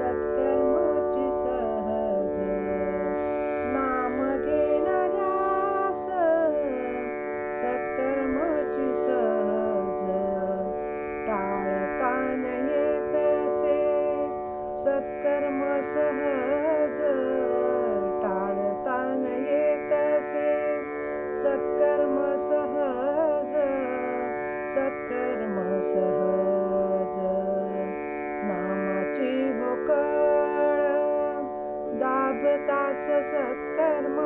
सत्कर्माची सहज नाम घेणाऱ्यास सत्कर्माची सहज टाळता येत असे सत्कर्म सहज टाळता येत असे सत्कर्म सहज सत्कर्म दाबताच सत्कर्म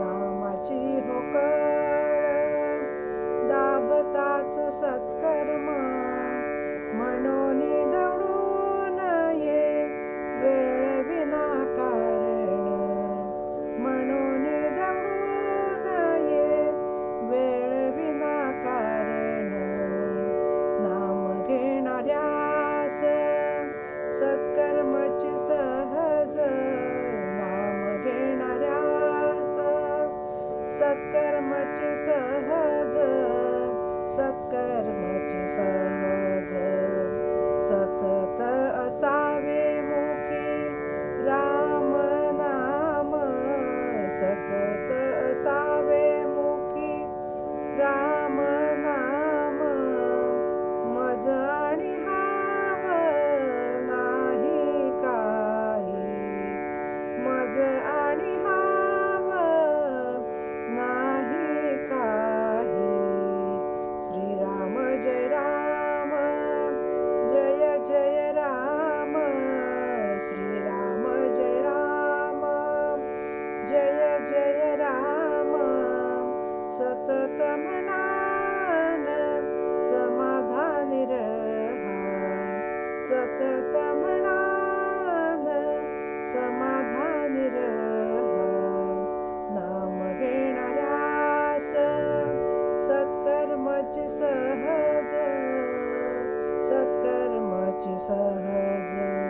नामाची होकळ. दाबताच सत्कर्म म्हणून दौडून ये वेळ विना कारण. म्हणून दौडून ये वेळ विना कारण. नाम घेणाऱ्यास सत्कर्मची स सत्कर्मची सहज सत्कर्मची जय जय राम। सतत मनान समाधानी रहा। सतत मनान समाधानी रहा। नाम घेणाऱ्यास सत्कर्मची सहज। सत्कर्मची सहज।